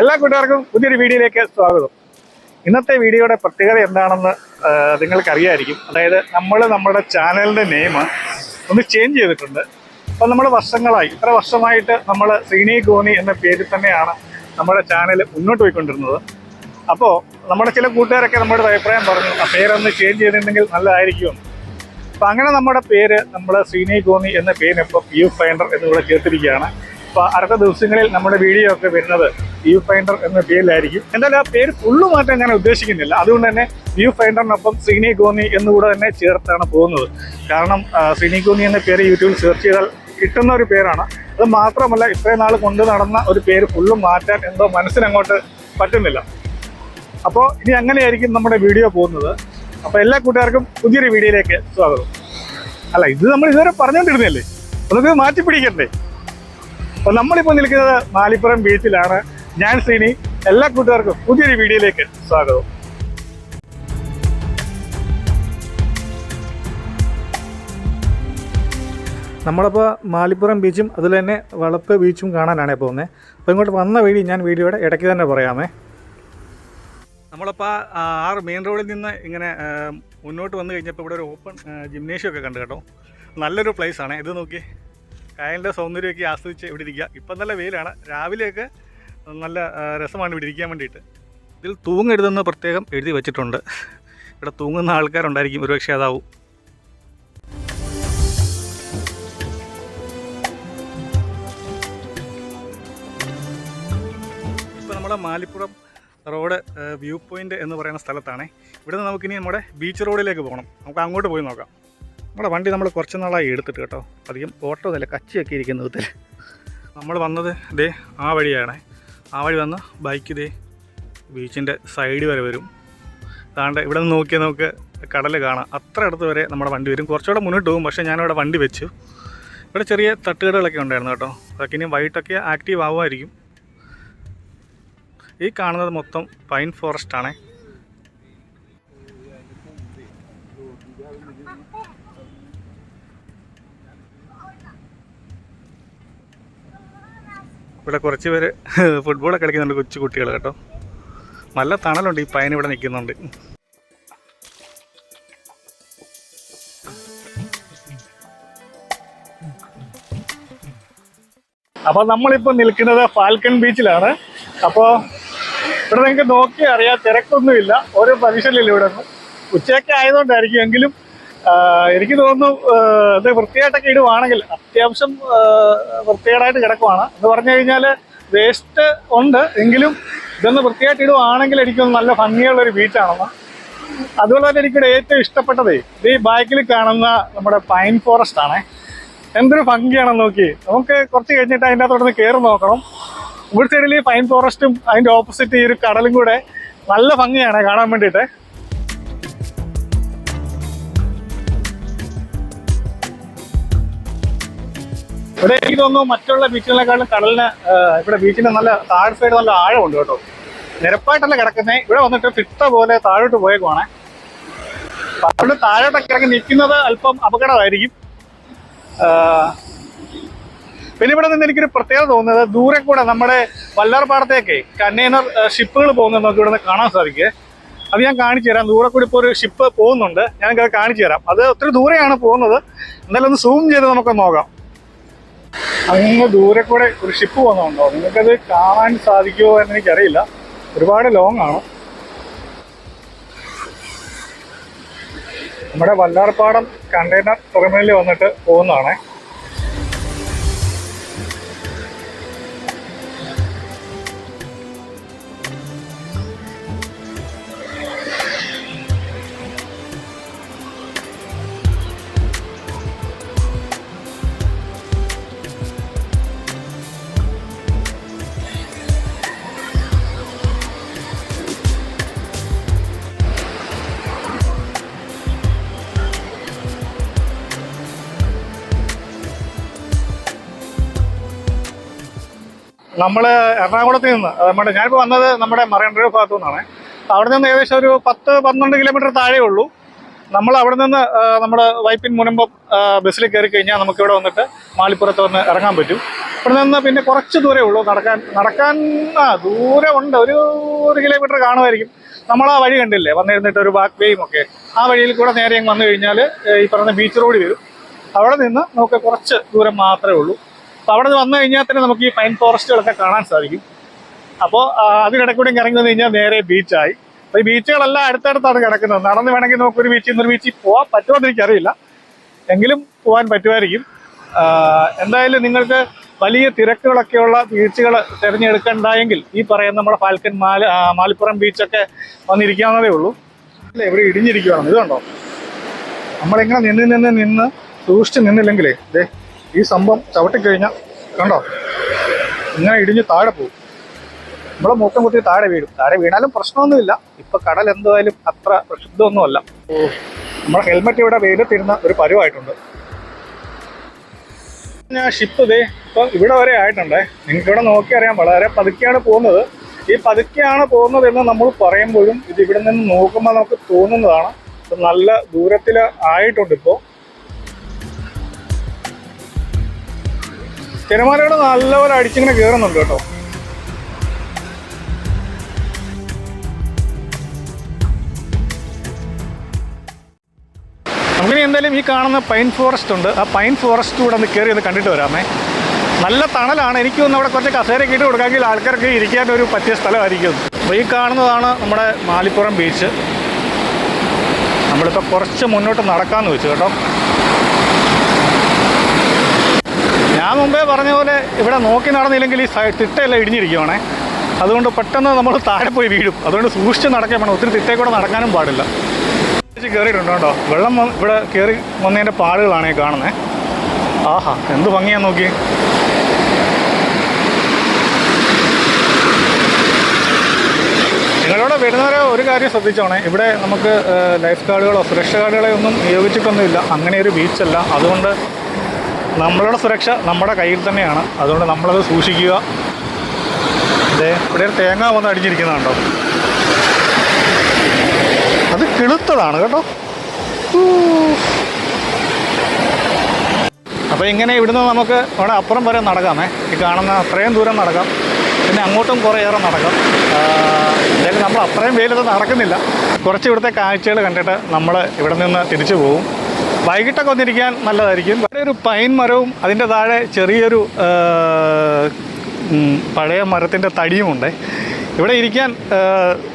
എല്ലാ കൂട്ടുകാർക്കും പുതിയൊരു വീഡിയോയിലേക്ക് സ്വാഗതം. ഇന്നത്തെ വീഡിയോയുടെ പ്രത്യേകത എന്താണെന്ന് നിങ്ങൾക്കറിയായിരിക്കും. അതായത് നമ്മൾ നമ്മുടെ ചാനലിന്റെ നെയിം ഒന്ന് ചേഞ്ച് ചെയ്തിട്ടുണ്ട്. അപ്പം നമ്മൾ വർഷങ്ങളായി ഇത്ര വർഷമായിട്ട് നമ്മൾ ശ്രീനി ഗോനി എന്ന പേരിൽ തന്നെയാണ് നമ്മുടെ ചാനൽ മുന്നോട്ട് പോയിക്കൊണ്ടിരുന്നത്. അപ്പോൾ നമ്മുടെ ചില കൂട്ടുകാരൊക്കെ നമ്മുടെ അഭിപ്രായം പറഞ്ഞു ആ പേരൊന്ന് ചേഞ്ച് ചെയ്തിട്ടുണ്ടെങ്കിൽ നല്ലതായിരിക്കും അപ്പം അങ്ങനെ നമ്മുടെ പേര് നമ്മൾ ശ്രീനി ഗോനി എന്ന പേരിനിപ്പോൾ യു ഫൈൻഡർ എന്നിവിടെ ചേർത്തിരിക്കുകയാണ്. അപ്പോൾ അടുത്ത ദിവസങ്ങളിൽ നമ്മുടെ വീഡിയോ ഒക്കെ വരുന്നത് വ്യൂ ഫൈൻഡർ എന്ന പേരിലായിരിക്കും. എന്തായാലും ആ പേര് ഫുള്ള് മാറ്റാൻ ഞാൻ ഉദ്ദേശിക്കുന്നില്ല. അതുകൊണ്ട് തന്നെ വ്യൂ ഫൈൻഡറിനൊപ്പം ശ്രീനി ഗോന്നി എന്നുകൂടെ തന്നെ ചേർത്താണ് പോകുന്നത്. കാരണം സിനി ശ്രീനി ഗോനി എന്ന പേര് യൂട്യൂബിൽ സെർച്ച് ചെയ്താൽ കിട്ടുന്ന ഒരു പേരാണ്. അത് മാത്രമല്ല ഇത്രയും നാൾ കൊണ്ട് നടന്ന ഒരു പേര് ഫുള്ളും മാറ്റാൻ എന്തോ മനസ്സിനങ്ങോട്ട് പറ്റുന്നില്ല. അപ്പോൾ ഇനി അങ്ങനെയായിരിക്കും നമ്മുടെ വീഡിയോ പോകുന്നത്. അപ്പോൾ എല്ലാ കൂട്ടുകാർക്കും പുതിയൊരു വീഡിയോയിലേക്ക് സ്വാഗതം. അല്ല ഇത് നമ്മൾ ഇതുവരെ പറഞ്ഞുകൊണ്ടിരുന്നല്ലേ? നമുക്ക് മാറ്റി പിടിക്കണ്ടേ അപ്പോൾ നമ്മളിപ്പോൾ നിൽക്കുന്നത് മാലിപ്പുറം ബീച്ചിലാണ്. ഞാൻ ശ്രീനി. എല്ലാ കൂട്ടുകാർക്കും പുതിയൊരു വീഡിയോയിലേക്ക് സ്വാഗതം. നമ്മളപ്പോൾ മാലിപ്പുറം ബീച്ചും അതിൽ തന്നെ വളപ്പ് ബീച്ചും കാണാനാണ് പോകുന്നത് അപ്പോൾ ഇങ്ങോട്ട് വന്ന വഴി ഞാൻ വീഡിയോയുടെ ഇടയ്ക്ക് തന്നെ പറയാമേ. നമ്മളപ്പോൾ ആറ് മെയിൻ റോഡിൽ നിന്ന് ഇങ്ങനെ മുന്നോട്ട് വന്നു കഴിഞ്ഞപ്പോൾ ഇവിടെ ഒരു ഓപ്പൺ ജിംനേഷ്യം ഒക്കെ കണ്ടു കേട്ടോ. നല്ലൊരു പ്ലേസ് ആണ്. ഇത് നോക്കി കായലിന്റെ സൗന്ദര്യമൊക്കെ ആസ്വദിച്ച് ഇവിടെ ഇരിക്കുക. ഇപ്പം നല്ല വെയിലാണ്. രാവിലെയൊക്കെ നല്ല രസമാണ് ഇവിടെ ഇരിക്കാൻ വേണ്ടിയിട്ട്. ഇതിൽ തൂങ്ങരുതെന്ന് പ്രത്യേകം എഴുതി വെച്ചിട്ടുണ്ട്. ഇവിടെ തൂങ്ങുന്ന ആൾക്കാരുണ്ടായിരിക്കും. ഒരുപക്ഷെ അതാവും. ഇപ്പോൾ നമ്മുടെ മാലിപ്പുറം റോഡ് വ്യൂ പോയിന്റ് എന്ന് പറയുന്ന സ്ഥലത്താണ്. ഇവിടെ നിന്ന് നമുക്കിനി നമ്മുടെ ബീച്ച് റോഡിലേക്ക് പോകണം. നമുക്ക് അങ്ങോട്ട് പോയി നോക്കാം. നമ്മുടെ വണ്ടി നമ്മൾ കുറച്ച് നാളായി എടുത്തിട്ട് കേട്ടോ. അധികം ഓട്ടോ നില കച്ചിയൊക്കെ ഇരിക്കുന്ന വിധത്തിൽ നമ്മൾ വന്നത് ദേ ആ വഴിയാണ്. ആ വഴി വന്ന് ബൈക്ക് ദേ ബീച്ചിന്റെ സൈഡ് വരെ വരും. അതാണ്ട് ഇവിടെ നിന്ന് നോക്കിയാൽ നമുക്ക് കടൽ കാണാം. അത്ര അടുത്ത് വരെ നമ്മുടെ വണ്ടി വരും. കുറച്ചുകൂടെ മുന്നോട്ട് പോകും പക്ഷേ ഞാനിവിടെ വണ്ടി വെച്ചു. ഇവിടെ ചെറിയ തട്ടുകടകളൊക്കെ ഉണ്ടായിരുന്നു കേട്ടോ. അതൊക്കെ ഇനി വൈകിട്ടൊക്കെ ആക്റ്റീവ് ആവുമായിരിക്കും. ഈ കാണുന്നത് മൊത്തം പൈൻ ഫോറസ്റ്റ് ആണ്. ഇവിടെ കുറച്ച് പേര് ഫുട്ബോളൊക്കെ കളിക്കുന്നുണ്ട് കൊച്ചു കുട്ടികൾ കേട്ടോ. നല്ല തണലുണ്ട് ഈ പൈൻ ഇവിടെ നിൽക്കുന്നുണ്ട്. അപ്പോൾ നമ്മളിപ്പോൾ നിൽക്കുന്നത് ഫാൽക്കൺ ബീച്ചിലാണ്. അപ്പോൾ ഇവിടെ നിങ്ങൾക്ക് നോക്കി അറിയാം തിരക്കൊന്നുമില്ല. ഒരു മനുഷ്യരില്ല ഇവിടെ. ഉച്ചയൊക്കെ ആയതുകൊണ്ടായിരിക്കും എങ്കിലും എനിക്ക് തോന്നുന്നു ഇത് വൃത്തിയായിട്ടൊക്കെ ഇടുവാണെങ്കിൽ അത്യാവശ്യം വൃത്തികേടായിട്ട് കിടക്കുവാണ്. എന്ന് പറഞ്ഞു കഴിഞ്ഞാൽ വേസ്റ്റ് ഉണ്ട് എങ്കിലും ഇതൊന്ന് വൃത്തിയായിട്ട് ഇടുവാണെങ്കിൽ എനിക്കൊന്ന് നല്ല ഭംഗിയുള്ളൊരു ബീച്ചാണെന്ന്. അതുപോലെ തന്നെ എനിക്കിവിടെ ഏറ്റവും ഇഷ്ടപ്പെട്ടതേ ഇത് ഈ ബാക്കിൽ കാണുന്ന നമ്മുടെ പൈൻ ഫോറസ്റ്റ് ആണേ. എന്തൊരു ഭംഗിയാണെന്ന് നോക്കി നമുക്ക് കുറച്ച് കഴിഞ്ഞിട്ട് അതിന്റെ അകത്തോട്ട് കയറി നോക്കണം. ഒരു സൈഡിൽ ഈ പൈൻ ഫോറസ്റ്റും അതിന്റെ ഓപ്പോസിറ്റ് ഈ ഒരു കടലും കൂടെ നല്ല ഭംഗിയാണ് കാണാൻ വേണ്ടിയിട്ട്. ഇവിടെ എനിക്ക് തോന്നുന്നു മറ്റുള്ള ബീച്ചുകളെക്കാളും കടലിന് ഇവിടെ ബീച്ചിന് നല്ല താഴെ സൈഡ് നല്ല ആഴമുണ്ട് കേട്ടോ. നിരപ്പായിട്ടല്ല കിടക്കുന്നത് ഇവിടെ വന്നിട്ട് തിട്ട പോലെ താഴോട്ട് പോയേക്കുവാണ്. അവിടെ താഴോട്ടൊക്കെ ഇറങ്ങി നിൽക്കുന്നത് അല്പം അപകടമായിരിക്കും. പിന്നെ ഇവിടെ നിന്ന് എനിക്കൊരു പ്രത്യേകത തോന്നുന്നത് ദൂരെ കൂടെ നമ്മുടെ വല്ലാർപാടത്തേക്ക് കണ്ടെയ്നർ ഷിപ്പുകൾ പോകുന്നത് നമുക്ക് ഇവിടെ നിന്ന് കാണാൻ സാധിക്കുക അത് ഞാൻ കാണിച്ചു തരാം. ദൂരെ കൂടി ഇപ്പോൾ ഒരു ഷിപ്പ് പോകുന്നുണ്ട്. ഞാൻ കാണിച്ചു തരാം. അത് ഒത്തിരി ദൂരെയാണ് പോകുന്നത്. എന്നാലും ഒന്ന് സൂം ചെയ്ത് നമുക്ക് നോക്കാം. അങ്ങ് ദൂരെ കൂടെ ഒരു ഷിപ്പ് പോകുന്നുണ്ടോ നിങ്ങൾക്കത് കാണാൻ സാധിക്കുമോ എന്ന് എനിക്കറിയില്ല. ഒരുപാട് ലോങ് ആണ്. നമ്മുടെ വല്ലാർപാടം കണ്ടെയ്നർ ടെർമിനലിൽ വന്നിട്ട് പോകുന്നതാണേ. നമ്മൾ എറണാകുളത്ത് നിന്ന് നമ്മുടെ ഞാനിപ്പോൾ വന്നത് നമ്മുടെ മറൈൻ ഡ്രൈവ് ഭാഗത്തു നിന്നാണ്. അവിടെ നിന്ന് ഏകദേശം ഒരു പത്ത് പന്ത്രണ്ട് കിലോമീറ്റർ താഴെ ഉള്ളൂ. നമ്മൾ അവിടെ നിന്ന് നമ്മൾ വൈപ്പിൻ മുനമ്പം ബസ്സിൽ കയറി കഴിഞ്ഞാൽ നമുക്ക് ഇവിടെ വന്നിട്ട് മാളിപ്പുറത്ത് വന്ന് ഇറങ്ങാൻ പറ്റും. ഇവിടെ നിന്ന് പിന്നെ കുറച്ച് ദൂരേ ഉള്ളൂ. നടക്കാൻ നടക്കാൻ ആ ദൂരെ ഉണ്ട്. ഒരു ഒരു കിലോമീറ്റർ കാണുമായിരിക്കും. നമ്മൾ ആ വഴി കണ്ടില്ലേ? വന്നിരുന്നിട്ട് ഒരു ബാക്ക് വേയും ഒക്കെ. ആ വഴിയിൽ കൂടെ നേരെ വന്നു കഴിഞ്ഞാൽ ഈ പറഞ്ഞ ബീച്ച് റോഡ് വരും. അവിടെ നിന്ന് നമുക്ക് കുറച്ച് ദൂരം മാത്രമേ ഉള്ളൂ. അപ്പോൾ അവിടെ നിന്ന് വന്നു കഴിഞ്ഞാൽ തന്നെ നമുക്ക് ഈ പൈൻ ഫോറസ്റ്റുകളൊക്കെ കാണാൻ സാധിക്കും. അപ്പോൾ അതിനിടയ്ക്ക് കൂടി ഇറങ്ങി വന്നു കഴിഞ്ഞാൽ നേരെ ബീച്ചായി അപ്പോൾ ഈ ബീച്ചുകളെല്ലാം അടുത്തടുത്താണ് കിടക്കുന്നത്. നടന്ന് വേണമെങ്കിൽ നമുക്ക് ഒരു ബീച്ചിൽ നിന്ന് ഒരു ബീച്ചിൽ പോകാൻ പറ്റുമെന്ന് എനിക്കറിയില്ല. എങ്കിലും പോകാൻ പറ്റുമായിരിക്കും. എന്തായാലും നിങ്ങൾക്ക് വലിയ തിരക്കുകളൊക്കെയുള്ള ബീച്ചുകൾ തിരഞ്ഞെടുക്കണ്ടായെങ്കിൽ ഈ പറയുന്ന നമ്മുടെ ഫാൽക്കൻ മാല മാലിപ്പുറം ബീച്ചൊക്കെ വന്നിരിക്കാവുന്നതേ ഉള്ളൂ. അല്ല ഇവിടെ ഇടിഞ്ഞിരിക്കുകയാണ് ഇതുണ്ടോ? നമ്മളിങ്ങനെ നിന്ന് നിന്ന് നിന്ന് സൂക്ഷിച്ച് നിന്നില്ലെങ്കിലേ ദേ ഈ സംഭവം ചവിട്ടിക്കഴിഞ്ഞാൽ കണ്ടോ? ഇങ്ങനെ ഇടിഞ്ഞ് താഴെ പോകും. നമ്മളെ മൂക്കം കുത്തി താഴെ വീഴും. താഴെ വീണാലും പ്രശ്നമൊന്നുമില്ല. ഇപ്പൊ കടൽ എന്തായാലും അത്ര പ്രക്ഷുബ്ധമൊന്നുമല്ല നമ്മുടെ ഹെൽമെറ്റ് ഇവിടെ വെയിലത്തിരുന്ന ഒരു പരുവായിട്ടുണ്ട്. ഞാൻ ഷിപ്പ് ഇതേ ഇപ്പൊ ഇവിടെ വരെ ആയിട്ടുണ്ട്. നിങ്ങൾക്ക് ഇവിടെ നോക്കി അറിയാം വളരെ പതുക്കെയാണ് പോകുന്നത്. ഈ പതുക്കെയാണ് പോകുന്നത് എന്ന് നമ്മൾ പറയുമ്പോഴും ഇത് ഇവിടെ നിന്ന് നോക്കുമ്പോൾ നമുക്ക് തോന്നുന്നതാണ്. നല്ല ദൂരത്തിൽ ആയിട്ടുണ്ട് ഇപ്പോൾ തിരമാലകൾ നല്ലപോലെ അടിച്ചിങ്ങനെ കയറുന്നുണ്ട് കേട്ടോ. നമുക്കിനി എന്തായാലും ഈ കാണുന്ന പൈൻ ഫോറസ്റ്റ് ഉണ്ട്. ആ പൈൻ ഫോറസ്റ്റ് കൂടെ ഒന്ന് കയറി ഒന്ന് കണ്ടിട്ട് വരാമേ. നല്ല തണലാണ്. എനിക്ക് തോന്നുന്നു അവിടെ കുറച്ച് കസേരയൊക്കെ ഇട്ട് കൊടുക്കാമെങ്കിൽ ആൾക്കാർക്ക് ഇരിക്കാൻ ഒരു പറ്റിയ സ്ഥലമായിരിക്കും. അപ്പോൾ ഈ കാണുന്നതാണ് നമ്മുടെ മാലിപ്പുറം ബീച്ച് നമ്മളിപ്പോൾ കുറച്ച് മുന്നോട്ട് നടക്കാമെന്ന് വെച്ചു കേട്ടോ. ഞാൻ മുമ്പേ പറഞ്ഞ പോലെ ഇവിടെ നോക്കി നടന്നില്ലെങ്കിൽ ഈ തിട്ടയെല്ലാം ഇടിഞ്ഞിരിക്കുവാണേ. അതുകൊണ്ട് പെട്ടെന്ന് നമ്മൾ താഴെ പോയി വീഴും. അതുകൊണ്ട് സൂക്ഷിച്ച് നടക്കാൻ വേണം. ഒത്തിരി തിട്ടയെ കൂടെ നടക്കാനും പാടില്ല. കയറിയിട്ടുണ്ട് കേട്ടോ. വെള്ളം ഇവിടെ കയറി വന്നതിന്റെ പാടുകളാണ് ഈ കാണുന്നത് ആഹാ എന്ത് ഭംഗിയാ നോക്കി നിങ്ങളിവിടെ വരുന്നവരെ ഒരു കാര്യം ശ്രദ്ധിച്ചോണേ. ഇവിടെ നമുക്ക് ലൈഫ് ഗാർഡുകളോ സുരക്ഷാ ഗാർഡുകളെ ഒന്നും നിയോഗിച്ചിട്ടൊന്നുമില്ല. അങ്ങനെ ഒരു ബീച്ചല്ല അതുകൊണ്ട് നമ്മളുടെ സുരക്ഷ നമ്മുടെ കയ്യിൽ തന്നെയാണ്. അതുകൊണ്ട് നമ്മളത് സൂക്ഷിക്കുക. അതെ ഇവിടെ ഒരു തേങ്ങ വന്ന് അടിഞ്ഞിരിക്കുന്നുണ്ടോ? അത് കിളുത്തതാണ് കേട്ടോ. അപ്പോൾ ഇങ്ങനെ ഇവിടുന്ന് നമുക്ക് അവിടെ അപ്പുറം വരെ നടക്കാമേ. ഈ കാണുന്ന അത്രയും ദൂരം നടക്കാം. പിന്നെ അങ്ങോട്ടും കുറേയേറെ നടക്കാം. എന്തായാലും നമ്മൾ അത്രയും വെയിലത്ത് നടക്കുന്നില്ല. കുറച്ച് ഇവിടുത്തെ കാഴ്ചകൾ കണ്ടിട്ട് നമ്മൾ ഇവിടെ നിന്ന് തിരിച്ചു പോകും വൈകിട്ടൊക്കെ വന്നിരിക്കാൻ നല്ലതായിരിക്കും. ഇവിടെ ഒരു പൈൻ മരവും അതിന്റെ താഴെ ചെറിയൊരു പഴയ മരത്തിന്റെ തടിയുമുണ്ട് ഇവിടെ ഇരിക്കാൻ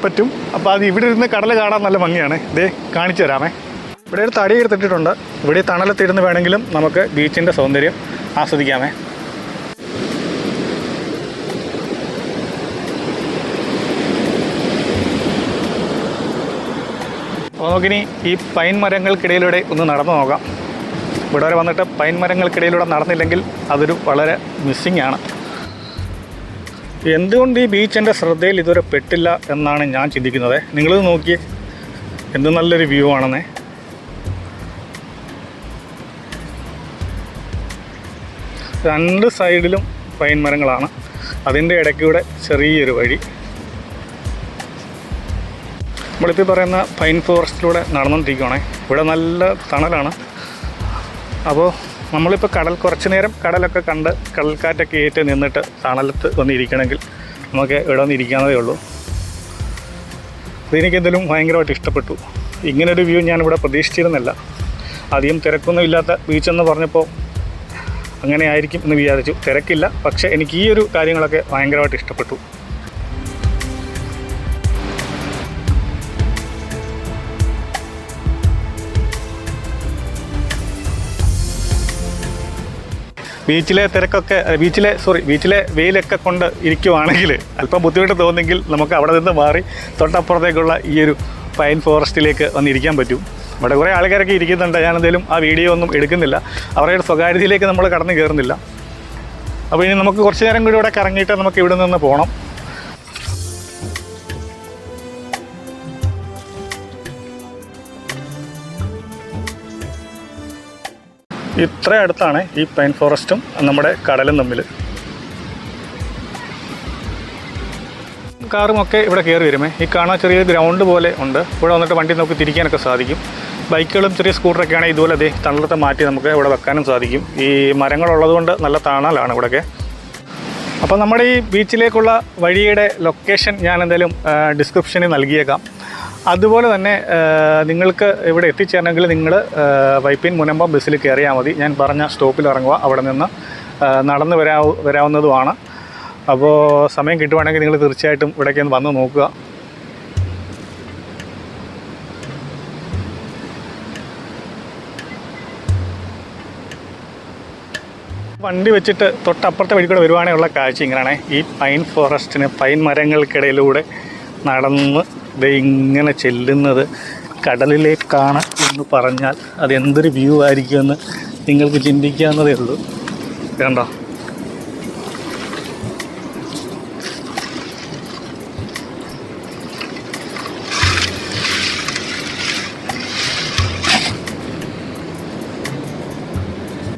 പറ്റും. അപ്പോൾ അത് ഇവിടെ ഇരുന്ന് കടൽ കാണാൻ നല്ല ഭംഗിയാണ്. ഇതേ കാണിച്ചു തരാമേ. ഇവിടെ ഒരു തടി എടുത്തിട്ടുണ്ട്. ഇവിടെ തണലത്തിരുന്ന് വേണമെങ്കിലും നമുക്ക് ബീച്ചിന്റെ സൗന്ദര്യം ആസ്വദിക്കാമേ. നമുക്കിനി ഈ പൈൻ മരങ്ങൾക്കിടയിലൂടെ ഒന്ന് നടന്നു നോക്കാം. ഇവിടെ വരെ വന്നിട്ട് പൈൻ മരങ്ങൾക്കിടയിലൂടെ നടന്നില്ലെങ്കിൽ അതൊരു വളരെ മിസ്സിംഗ് ആണ്. എന്തുകൊണ്ട് ഈ ബീച്ചിന്റെ ശ്രദ്ധയിൽ ഇതുവരെ പെട്ടില്ല എന്നാണ് ഞാൻ ചിന്തിക്കുന്നത്. നിങ്ങളിത് നോക്കിയേ. എന്ത് നല്ലൊരു വ്യൂ ആണെന്നേ. രണ്ട് സൈഡിലും പൈൻ മരങ്ങളാണ്. അതിന്റെ ഇടയ്ക്കൂടെ ചെറിയൊരു വഴി. നമ്മളിപ്പോൾ പറയുന്ന പൈൻ ഫോറസ്റ്റിലൂടെ നടന്നുകൊണ്ടിരിക്കുകയാണേ ഇവിടെ നല്ല തണലാണ്. അപ്പോൾ നമ്മളിപ്പോൾ കടൽ കുറച്ച് നേരം കടലൊക്കെ കണ്ട് കടൽക്കാറ്റൊക്കെ ഏറ്റ് നിന്നിട്ട് തണലത്ത് വന്നിരിക്കണമെങ്കിൽ നമുക്ക് ഇവിടെ വന്നിരിക്കാവുന്നതേ ഉള്ളൂ. അതെനിക്ക് എന്തെങ്കിലും ഭയങ്കരമായിട്ട് ഇഷ്ടപ്പെട്ടു. ഇങ്ങനൊരു വ്യൂ ഞാനിവിടെ പ്രതീക്ഷിച്ചിരുന്നില്ല. അധികം തിരക്കൊന്നും ഇല്ലാത്ത ബീച്ചെന്ന് പറഞ്ഞപ്പോൾ അങ്ങനെ ആയിരിക്കും എന്ന് വിചാരിച്ചു. തിരക്കില്ല പക്ഷേ എനിക്ക് ഈ ഒരു കാര്യങ്ങളൊക്കെ ഭയങ്കരമായിട്ട് ഇഷ്ടപ്പെട്ടു. ബീച്ചിലെ തിരക്കൊക്കെ ബീച്ചിലെ സോറി ബീച്ചിലെ വെയിലൊക്കെ കൊണ്ട് ഇരിക്കുവാണെങ്കിൽ അല്പം ബുദ്ധിമുട്ട് തോന്നുമെങ്കിൽ നമുക്ക് അവിടെ നിന്ന് മാറി തൊട്ടപ്പുറത്തേക്കുള്ള ഈ ഒരു പൈൻ ഫോറസ്റ്റിലേക്ക് വന്നിരിക്കാൻ പറ്റും. ഇവിടെ കുറേ ആൾക്കാരൊക്കെ ഇരിക്കുന്നുണ്ട്. ഞാൻ ആ വീഡിയോ ഒന്നും എടുക്കുന്നില്ല. അവരുടെ സ്വകാര്യതയിലേക്ക് നമ്മൾ കടന്നു കയറുന്നില്ല. അപ്പോൾ ഇനി നമുക്ക് കുറച്ച് നേരം കൂടി ഇവിടെ കറങ്ങിയിട്ട് നമുക്ക് ഇവിടെ നിന്ന് പോകണം ഇത്ര അടുത്താണ് ഈ പൈൻ ഫോറസ്റ്റും നമ്മുടെ കടലും തമ്മിൽ. കാറുമൊക്കെ ഇവിടെ കയറി വരുമേ. ഈ കാണാൻ ചെറിയ ഗ്രൗണ്ട് പോലെ ഉണ്ട്. ഇവിടെ വന്നിട്ട് വണ്ടി നമുക്ക് തിരിക്കാനൊക്കെ സാധിക്കും. ബൈക്കുകളും ചെറിയ സ്കൂട്ടറൊക്കെ ആണെങ്കിൽ ഇതുപോലെ അതേ തണലത്തെ മാറ്റി നമുക്ക് ഇവിടെ വെക്കാനും സാധിക്കും. ഈ മരങ്ങളുള്ളത് കൊണ്ട് നല്ല തണലാണ് ഇവിടെയൊക്കെ അപ്പോൾ നമ്മുടെ ഈ ബീച്ചിലേക്കുള്ള വഴിയുടെ ലൊക്കേഷൻ ഞാൻ എന്തായാലും ഡിസ്ക്രിപ്ഷനിൽ നൽകിയേക്കാം. അതുപോലെ തന്നെ നിങ്ങൾക്ക് ഇവിടെ എത്തിച്ചേരണമെങ്കിൽ നിങ്ങൾ വൈപ്പിൻ മുനമ്പം ബസ്സിൽ കയറിയാൽ മതി. ഞാൻ പറഞ്ഞ സ്റ്റോപ്പിൽ ഇറങ്ങുക. അവിടെ നിന്ന് നടന്ന് വരാവു വരാവുന്നതുമാണ്. അപ്പോൾ സമയം കിട്ടുവാണെങ്കിൽ നിങ്ങൾ തീർച്ചയായിട്ടും ഇവിടേക്ക് ഒന്ന് വന്ന് നോക്കുക. വണ്ടി വെച്ചിട്ട് തൊട്ടപ്പുറത്തെ വഴി കൂടെ വരുവാണെങ്കിൽ ഉള്ള കാഴ്ച ഇങ്ങനെയാണ് ഈ പൈൻ ഫോറസ്റ്റിന് പൈൻ മരങ്ങൾക്കിടയിലൂടെ നടന്ന് ഇങ്ങനെ ചെല്ലുന്നത് കടലിലേക്കാണ് എന്ന് പറഞ്ഞാൽ അത് എന്തൊരു വ്യൂ ആയിരിക്കുമെന്ന് നിങ്ങൾക്ക് ചിന്തിക്കാവുന്നതേ ഉള്ളൂ. കണ്ടോ?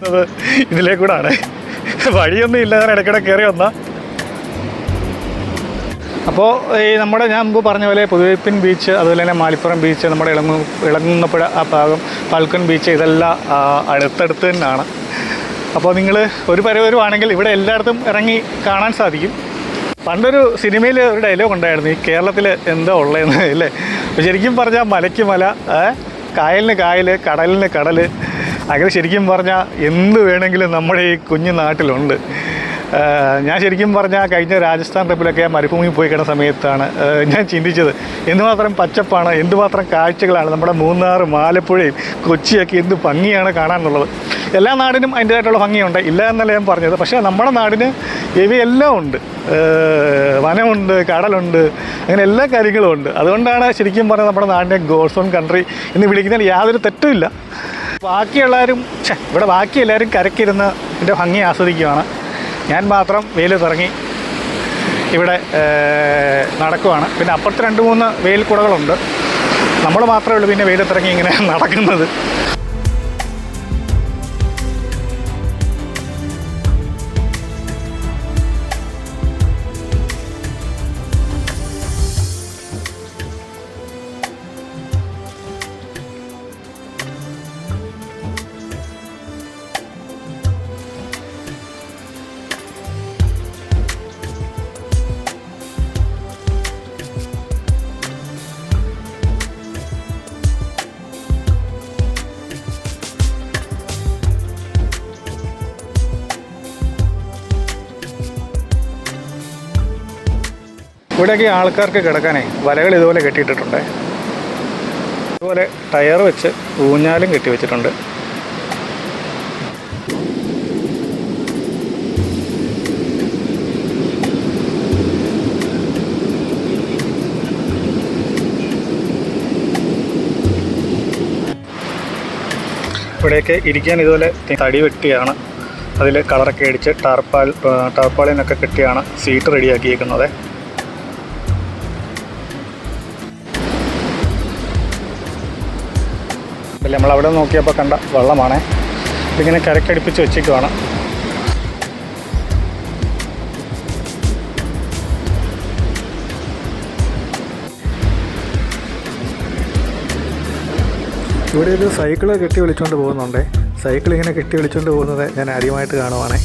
ഇതിലേക്കൂടാണ്. ഇതിലേ കൂടാണ് വഴിയൊന്നും ഇല്ലാതെ ഇടയ്ക്കിടെ കയറി വന്ന അപ്പോൾ ഈ നമ്മുടെ ഞാൻ മുമ്പ് പറഞ്ഞ പോലെ പുതുവേപ്പിൻ ബീച്ച് അതുപോലെ തന്നെ മാലിപ്പുറം ബീച്ച് നമ്മുടെ ഇളങ്ങു ഇളങ്ങുന്നപ്പുഴ ആ ഭാഗം പാൽക്കൻ ബീച്ച് ഇതെല്ലാം അടുത്തടുത്ത് തന്നെയാണ്. അപ്പോൾ നിങ്ങൾ ഒരു പരവരുവാണെങ്കിൽ ഇവിടെ എല്ലായിടത്തും ഇറങ്ങി കാണാൻ സാധിക്കും. പണ്ടൊരു സിനിമയിൽ ഒരു ഡയലോഗ് ഉണ്ടായിരുന്നു ഈ കേരളത്തിൽ എന്താ ഉള്ളതെന്ന് അല്ലേ? ശരിക്കും പറഞ്ഞാൽ മലയ്ക്ക് മല കായലിന് കായൽ കടലിന് കടൽ അങ്ങനെ ശരിക്കും പറഞ്ഞാൽ എന്ത് വേണമെങ്കിലും നമ്മുടെ ഈ കുഞ്ഞു നാട്ടിലുണ്ട്. ഞാൻ ശരിക്കും പറഞ്ഞാൽ കഴിഞ്ഞ രാജസ്ഥാൻ ട്രിപ്പിലൊക്കെ മരുഭൂമി പോയി കിടന്ന സമയത്താണ് ഞാൻ ചിന്തിച്ചത്. എന്തുമാത്രം പച്ചപ്പാണ് എന്തുമാത്രം കാഴ്ചകളാണ് നമ്മുടെ മൂന്നാർ ആലപ്പുഴയും കൊച്ചിയൊക്കെ എന്ത് ഭംഗിയാണ് കാണാനുള്ളത്. എല്ലാ നാടിനും അതിന്റേതായിട്ടുള്ള ഭംഗിയുണ്ട്. ഇല്ല എന്നല്ല ഞാൻ പറഞ്ഞത്. പക്ഷേ നമ്മുടെ നാടിന് ഇവയെല്ലാം ഉണ്ട്. വനമുണ്ട് കടലുണ്ട് അങ്ങനെ എല്ലാ കാര്യങ്ങളും ഉണ്ട്. അതുകൊണ്ടാണ് ശരിക്കും പറഞ്ഞാൽ നമ്മുടെ നാടിനെ ഗോഡ്സ് ഓൺ കൺട്രി എന്ന് വിളിക്കുന്നതിൽ യാതൊരു തെറ്റുമില്ല. ബാക്കിയുള്ളവരും ഇവിടെ ബാക്കി എല്ലാവരും കരക്കിരുന്ന് ഇതിന്റെ ഭംഗി ആസ്വദിക്കുകയാണ്. ഞാൻ മാത്രം വെയിലത്തിറങ്ങി ഇവിടെ നടക്കുവാണ്. പിന്നെ അപ്പുറത്ത് രണ്ട് മൂന്ന് വെയിൽ കുടകളുണ്ട്. നമ്മൾ മാത്രമേ ഉള്ളൂ പിന്നെ വെയിലത്തിറങ്ങി ഇങ്ങനെ നടക്കുന്നത്. ഇവിടെയൊക്കെ ആൾക്കാർക്ക് കിടക്കാനേ വലകൾ ഇതുപോലെ കെട്ടിയിട്ടിട്ടുണ്ട്. അതുപോലെ ടയർ വെച്ച് ഊഞ്ഞാലും കെട്ടി വെച്ചിട്ടുണ്ട്. ഇവിടെയൊക്കെ ഇരിക്കാൻ ഇതുപോലെ തടി വെട്ടിയാണ്. അതിൽ കളറൊക്കെ അടിച്ച് ടാർപ്പാൽ ടാർപ്പാളിനൊക്കെ കെട്ടിയാണ് സീറ്റ് റെഡിയാക്കിയിരിക്കുന്നത് അല്ല നമ്മൾ അവിടെ നോക്കിയപ്പോൾ കണ്ട വെള്ളമാണ്. ഇതിങ്ങനെ കരക്കടിപ്പിച്ച് വെച്ചേക്കുവാണ് ഇവിടെ ഒരു സൈക്കിൾ കെട്ടി വിളിച്ചുകൊണ്ട് പോകുന്നുണ്ട്. സൈക്കിൾ ഇങ്ങനെ കെട്ടി വിളിച്ചുകൊണ്ട് പോകുന്നത് ഞാൻ ആദ്യമായിട്ട് കാണുവാണേ.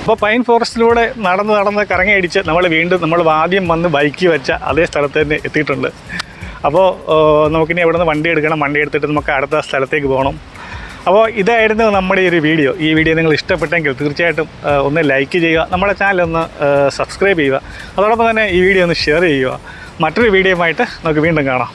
അപ്പോൾ പൈൻ ഫോറസ്റ്റിലൂടെ നടന്ന് നടന്ന് കറങ്ങി അടിച്ച് നമ്മൾ വീണ്ടും നമ്മൾ ആദ്യം വന്ന് ബൈക്ക് വെച്ച അതേ സ്ഥലത്ത് തന്നെ എത്തിയിട്ടുണ്ട്. അപ്പോൾ നമുക്കിനി അവിടെ നിന്ന് വണ്ടി എടുക്കണം വണ്ടി എടുത്തിട്ട് നമുക്ക് അടുത്ത സ്ഥലത്തേക്ക് പോകണം. അപ്പോൾ ഇതായിരുന്നു നമ്മുടെ ഈ ഒരു വീഡിയോ. ഈ വീഡിയോ നിങ്ങൾ ഇഷ്ടപ്പെട്ടെങ്കിൽ തീർച്ചയായിട്ടും ഒന്ന് ലൈക്ക് ചെയ്യുക നമ്മുടെ ചാനൽ ഒന്ന് സബ്സ്ക്രൈബ് ചെയ്യുക. അതോടൊപ്പം തന്നെ ഈ വീഡിയോ ഒന്ന് ഷെയർ ചെയ്യുക. മറ്റൊരു വീഡിയോയുമായിട്ട് നമുക്ക് വീണ്ടും കാണാം.